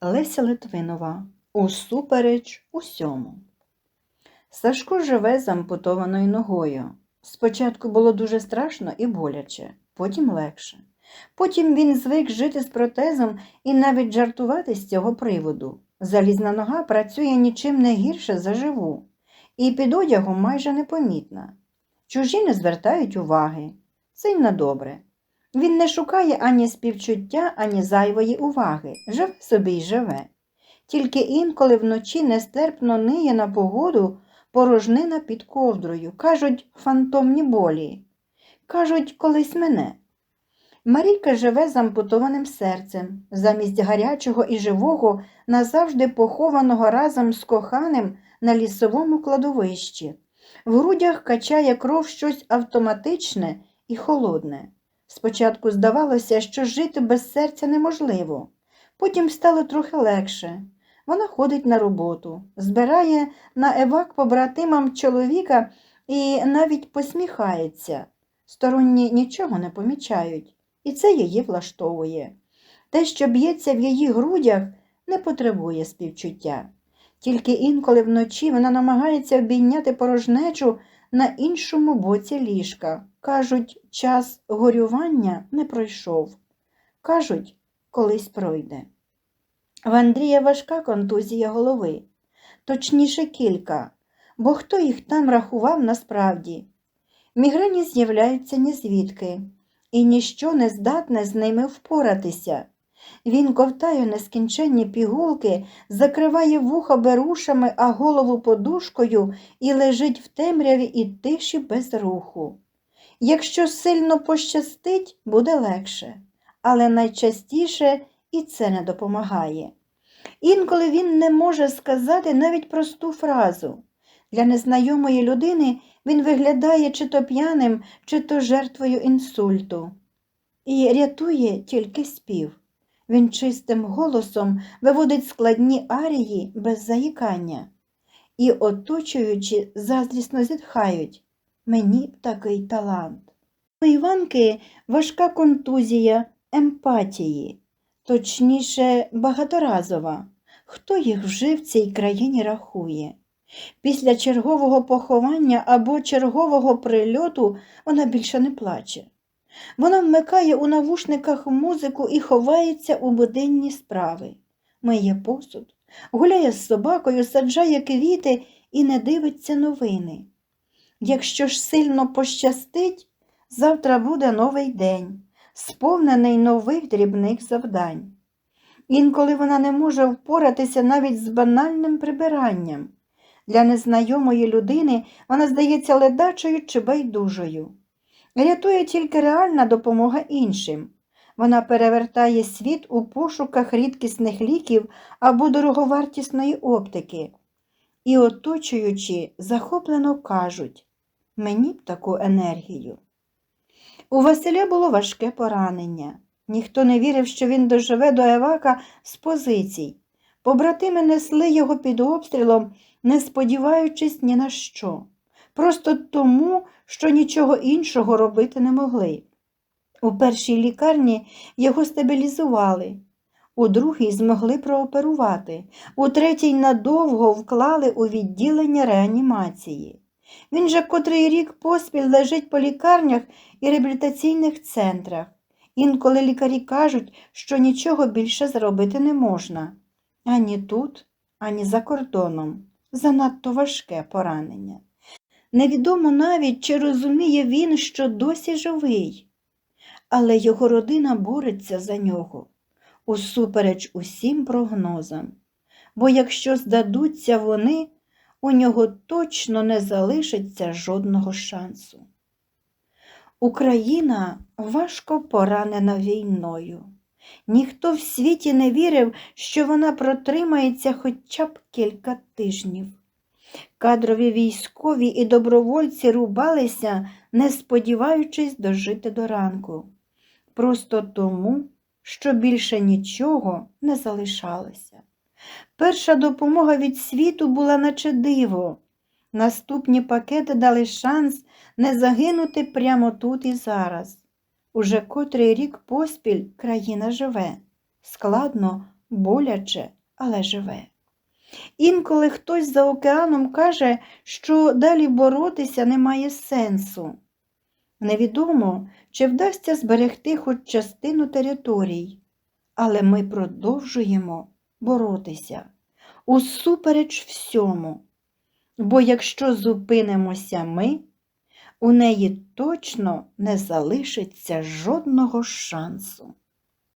Леся Литвинова. Усупереч усьому. Сашко живе з ампутованою ногою. Спочатку було дуже страшно і боляче, потім легше. Потім він звик жити з протезом і навіть жартувати з цього приводу. Залізна нога працює нічим не гірше за живу, і під одягом майже непомітна. Чужі не звертають уваги. Це й на добре. Він не шукає ані співчуття, ані зайвої уваги. Живе собі й живе. Тільки інколи вночі нестерпно ниє на погоду порожнина під ковдрою. Кажуть, фантомні болі. Кажуть, колись мене. Марійка живе з ампутованим серцем, замість гарячого і живого, назавжди похованого разом з коханим на лісовому кладовищі. В грудях качає кров щось автоматичне і холодне. Спочатку здавалося, що жити без серця неможливо, потім стало трохи легше. Вона ходить на роботу, збирає на евак побратимам чоловіка і навіть посміхається. Сторонні нічого не помічають, і це її влаштовує. Те, що б'ється в її грудях, не потребує співчуття. Тільки інколи вночі вона намагається обійняти порожнечу на іншому боці ліжка. Кажуть, час горювання не пройшов. Кажуть, колись пройде. В Андрія важка контузія голови, точніше кілька, бо хто їх там рахував насправді. Мігрені з'являються нізвідки, і ніщо не здатне з ними впоратися. Він ковтає нескінченні пігулки, закриває вуха берушами, а голову подушкою і лежить в темряві і тиші без руху. Якщо сильно пощастить, буде легше, але найчастіше і це не допомагає. Інколи він не може сказати навіть просту фразу. Для незнайомої людини він виглядає чи то п'яним, чи то жертвою інсульту. І рятує тільки спів. Він чистим голосом виводить складні арії без заїкання. І, оточуючи, заздрісно зітхають мені б такий талант. У Іванки важка контузія емпатії, точніше, багаторазова. Хто їх вже в цій країні рахує? Після чергового поховання або чергового прильоту вона більше не плаче. Вона вмикає у навушниках музику і ховається у буденні справи, миє посуд, гуляє з собакою, саджає квіти і не дивиться новини. Якщо ж сильно пощастить, завтра буде новий день, сповнений нових дрібних завдань. Інколи вона не може впоратися навіть з банальним прибиранням. Для незнайомої людини вона здається ледачою чи байдужою. Рятує тільки реальна допомога іншим. Вона перевертає світ у пошуках рідкісних ліків або дороговартісної оптики. І, оточуючи, захоплено кажуть мені б таку енергію. У Василя було важке поранення. Ніхто не вірив, що він доживе до Евака з позицій. Побратими несли його під обстрілом, не сподіваючись ні на що. Просто тому, що нічого іншого робити не могли. У першій лікарні його стабілізували, у другій змогли прооперувати, у третій надовго вклали у відділення реанімації. Він же котрий рік поспіль лежить по лікарнях і реабілітаційних центрах. Інколи лікарі кажуть, що нічого більше зробити не можна. Ані тут, ані за кордоном. Занадто важке поранення. Невідомо навіть, чи розуміє він, що досі живий, але його родина бореться за нього, усупереч усім прогнозам, бо якщо здадуться вони, у нього точно не залишиться жодного шансу. Україна важко поранена війною. Ніхто в світі не вірив, що вона протримається хоча б кілька тижнів. Кадрові військові і добровольці рубалися, не сподіваючись дожити до ранку, просто тому, що більше нічого не залишалося. Перша допомога від світу була наче диво. Наступні пакети дали шанс не загинути прямо тут і зараз. Уже котрий рік поспіль країна живе, складно, боляче, але живе. Інколи хтось за океаном каже, що далі боротися немає сенсу. Невідомо, чи вдасться зберегти хоч частину територій, але ми продовжуємо боротися усупереч всьому. Бо якщо зупинимося ми, у неї точно не залишиться жодного шансу.